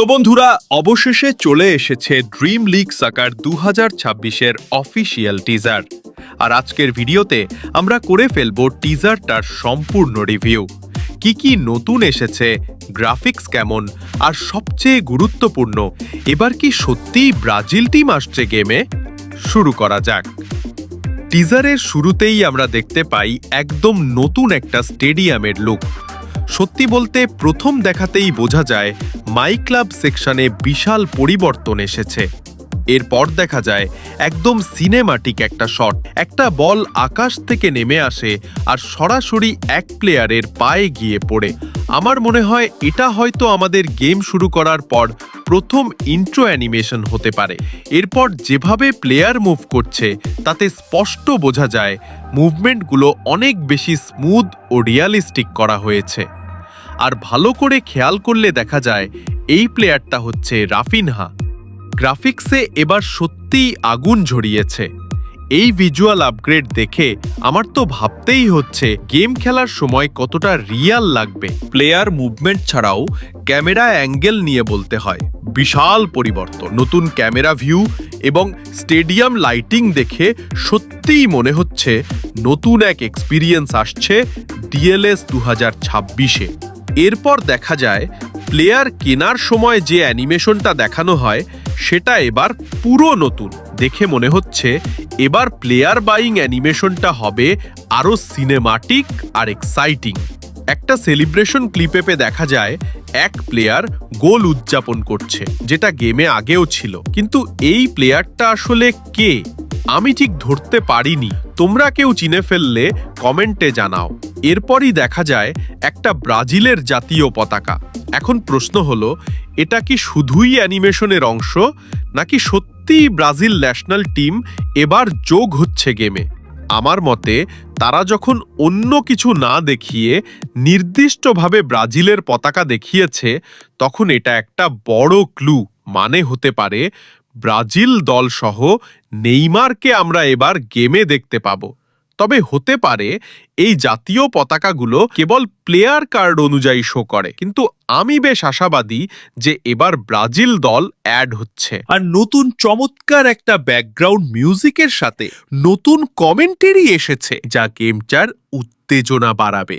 তো বন্ধুরা, অবশেষে চলে এসেছে ড্রিম লিগ সাকার দু হাজার ছাব্বিশের অফিসিয়াল টিজার আর আজকের ভিডিওতে আমরা করে ফেলব টিজারটার সম্পূর্ণ রিভিউ কি কি নতুন এসেছে গ্রাফিক্স কেমন, আর সবচেয়ে গুরুত্বপূর্ণ, এবার কি সত্যিই ব্রাজিল টিম আসছে গেমে শুরু করা যাক। টিজারের শুরুতেই আমরা দেখতে পাই একদম নতুন একটা স্টেডিয়ামের লুক সত্যি বলতে প্রথম দেখাতেই বোঝা যায় মাই ক্লাব সেকশনে বিশাল পরিবর্তন এসেছে। এরপর দেখা যায়, একদম সিনেমাটিক একটা শট। একটা বল আকাশ থেকে নেমে আসে আর সরাসরি এক প্লেয়ারের পায়ে গিয়ে পড়ে। আমার মনে হয় এটা হয়তো আমাদের গেম শুরু করার পর প্রথম ইন্ট্রো অ্যানিমেশন হতে পারে। এরপর যেভাবে প্লেয়ার মুভ করছে, তাতে স্পষ্ট বোঝা যায়, মুভমেন্টগুলো অনেক বেশি স্মুথ ও রিয়ালিস্টিক করা হয়েছে। আর ভালো করে খেয়াল করলে দেখা যায় এই প্লেয়ারটা হচ্ছে রাফিনহা। গ্রাফিক্সে এবার সত্যিই আগুন ঝরিয়েছে। এই ভিজুয়াল আপগ্রেড দেখে আমার তো ভাবতেই হচ্ছে গেম খেলার সময় কতটা রিয়াল লাগবে। প্লেয়ার মুভমেন্ট ছাড়াও ক্যামেরা অ্যাঙ্গেল নিয়ে বলতে হয়। বিশাল পরিবর্তন, নতুন ক্যামেরা ভিউ এবং স্টেডিয়াম লাইটিং দেখে সত্যিই মনে হচ্ছে নতুন এক এক্সপিরিয়েন্স আসছে ডিএলএস দু হাজার ছাব্বিশে। এরপর দেখা যায় প্লেয়ার কেনার সময় যে অ্যানিমেশনটা দেখানো হয়, সেটা এবার পুরো নতুন। দেখে মনে হচ্ছে, এবার প্লেয়ার বাইং অ্যানিমেশনটা হবে আরও সিনেমাটিক আর এক্সাইটিং একটা সেলিব্রেশন ক্লিপেপে দেখা যায়, এক প্লেয়ার গোল উদযাপন করছে, যেটা গেমে আগেও ছিল। কিন্তু এই প্লেয়ারটা আসলে কে? আমি ঠিক ধরতে পারিনি। তোমরা কেউ চিনে ফেললে কমেন্টে জানাও। এরপরই দেখা যায় একটা ব্রাজিলের জাতীয় পতাকা। এখন প্রশ্ন হলো, এটা কি শুধুই অ্যানিমেশনের অংশ, নাকি সত্যিই ব্রাজিল ন্যাশনাল টিম এবার যোগ হচ্ছে গেমে? আমার মতে, তারা যখন অন্য কিছু না দেখিয়ে নির্দিষ্টভাবে ব্রাজিলের পতাকা দেখিয়েছে, তখন এটা একটা বড় ক্লু। মানে হতে পারে, ব্রাজিল দলসহ নেইমারকে আমরা এবার গেমে দেখতে পাবো। তবে হতে পারে এই জাতীয় পতাকাগুলো কেবল প্লেয়ার কার্ড অনুযায়ী শো করে। কিন্তু আমি বেশ আশাবাদী যে এবার ব্রাজিল দল অ্যাড হচ্ছে। আর নতুন চমৎকার একটা ব্যাকগ্রাউন্ড মিউজিকের সাথে নতুন কমেন্টারি এসেছে যা গেমটার উত্তেজনা বাড়াবে।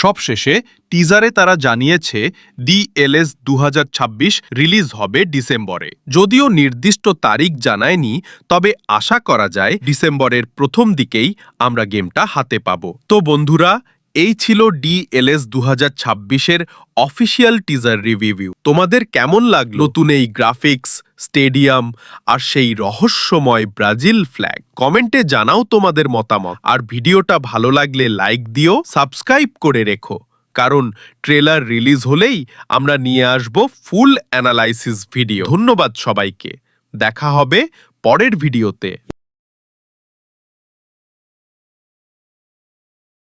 সবশেষে টিজারে তারা জানিয়েছে ডিএলএস দু হাজার ছাব্বিশ রিলিজ হবে ডিসেম্বরে। যদিও নির্দিষ্ট তারিখ জানায়নি, তবে আশা করা যায় ডিসেম্বরের প্রথম দিকেই আমরা গেমটা হাতে পাব। তো বন্ধুরা এই ছিল ডিএলএস দু হাজার ছাব্বিশের অফিসিয়াল টিজার রিভিউ। তোমাদের কেমন লাগল? নতুন এই গ্রাফিক্স, স্টেডিয়াম আর সেই রহস্যময় ব্রাজিল ফ্ল্যাগ কমেন্টে জানাও তোমাদের মতামত। আর ভিডিওটা ভালো লাগলে লাইক দিও, সাবস্ক্রাইব করে রেখো। কারণ ট্রেলার রিলিজ হলেই আমরা নিয়ে আসব ফুল অ্যানালাইসিস ভিডিও। ধন্যবাদ সবাইকে। দেখা হবে পরের ভিডিওতে।